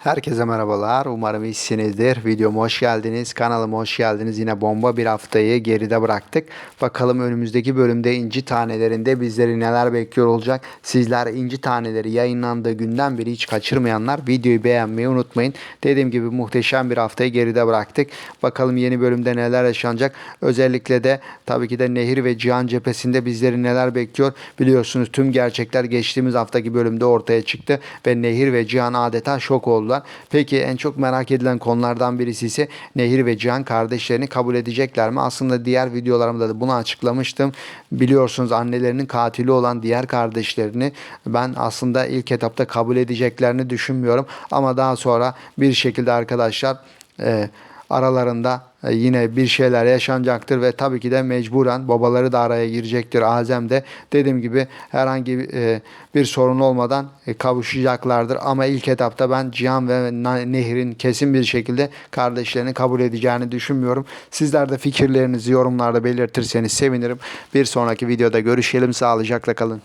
Herkese merhabalar. Umarım iyisinizdir. Videoma hoş geldiniz. Kanalıma hoş geldiniz. Yine bomba bir haftayı geride bıraktık. Bakalım önümüzdeki bölümde inci tanelerinde bizleri neler bekliyor olacak. Sizler inci taneleri yayınlandığı günden beri hiç kaçırmayanlar videoyu beğenmeyi unutmayın. Dediğim gibi muhteşem bir haftayı geride bıraktık. Bakalım yeni bölümde neler yaşanacak. Özellikle de tabii ki de Nehir ve Cihan cephesinde bizleri neler bekliyor. Biliyorsunuz tüm gerçekler geçtiğimiz haftaki bölümde ortaya çıktı ve Nehir ve Cihan adeta şok oldular. Peki en çok merak edilen konulardan birisi ise Nehir ve Cihan kardeşlerini kabul edecekler mi? Aslında diğer videolarımda da bunu açıklamıştım. Biliyorsunuz annelerinin katili olan diğer kardeşlerini ben aslında ilk etapta kabul edeceklerini düşünmüyorum. Ama daha sonra bir şekilde arkadaşlar e, aralarında e, yine bir şeyler yaşanacaktır ve tabii ki de mecburen babaları da araya girecektir. Azem de dediğim gibi herhangi e, bir sorun olmadan e, kavuşacaklardır. Ama ilk etapta ben Cihan ve Nehir'in kesin bir şekilde kardeşlerini kabul edeceğini düşünmüyorum. Sizler de fikirlerinizi yorumlarda belirtirseniz sevinirim. Bir sonraki videoda görüşelim. Sağlıcakla kalın.